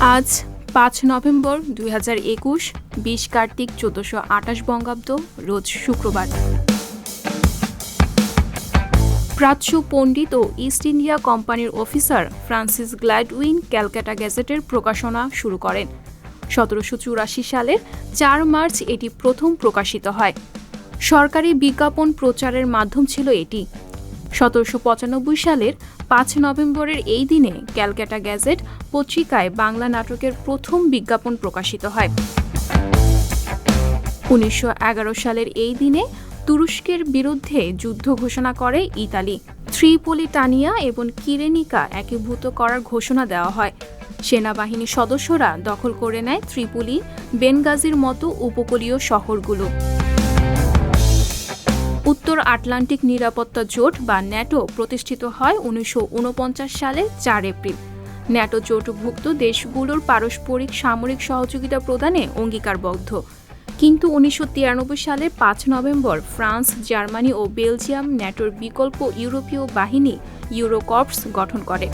আজ পাঁচ নভেম্বর দুই হাজার একুশ, বিশ কার্তিক চোদ্দশো আটাশ বঙ্গাব্দ, রোজ শুক্রবার। প্রাচ্য পণ্ডিত ও ইস্ট ইন্ডিয়া কোম্পানির অফিসার ফ্রান্সিস গ্ল্যাডউইন ক্যালকাটা গ্যাজেটের প্রকাশনা শুরু করেন। সতেরোশো চুরাশি সালের চার মার্চ এটি প্রথম প্রকাশিত হয়। সরকারি বিজ্ঞাপন প্রচারের মাধ্যম ছিল এটি। সতেরোশো পঁচানব্বই সালের পাঁচ নভেম্বরের এই দিনে ক্যালকাটা গ্যাজেট পত্রিকায় বাংলা নাটকের প্রথম বিজ্ঞাপন প্রকাশিত হয়। উনিশশো এগারো সালের এই দিনে তুরস্কের বিরুদ্ধে যুদ্ধ ঘোষণা করে ইতালি। ত্রিপোলিটানিয়া এবং কিরেনিকা একীভূত করার ঘোষণা দেওয়া হয়। সেনাবাহিনীর সদস্যরা দখল করে নেয় ত্রিপুলি, বেনগাজির মতো উপকূলীয় শহরগুলো। আটলান্টিক নিরাপত্তা জোট বা ন্যাটো প্রতিষ্ঠিত হয় উনিশশো ঊনপঞ্চাশ সালে চার এপ্রিল। ন্যাটো জোটভুক্ত দেশগুলোর পারস্পরিক সামরিক সহযোগিতা প্রদানে অঙ্গীকারবদ্ধ। কিন্তু উনিশশো তিরানব্বই সালে পাঁচ নভেম্বর ফ্রান্স, জার্মানি ও বেলজিয়াম ন্যাটোর বিকল্প ইউরোপীয় বাহিনী ইউরোকর্পস গঠন করে।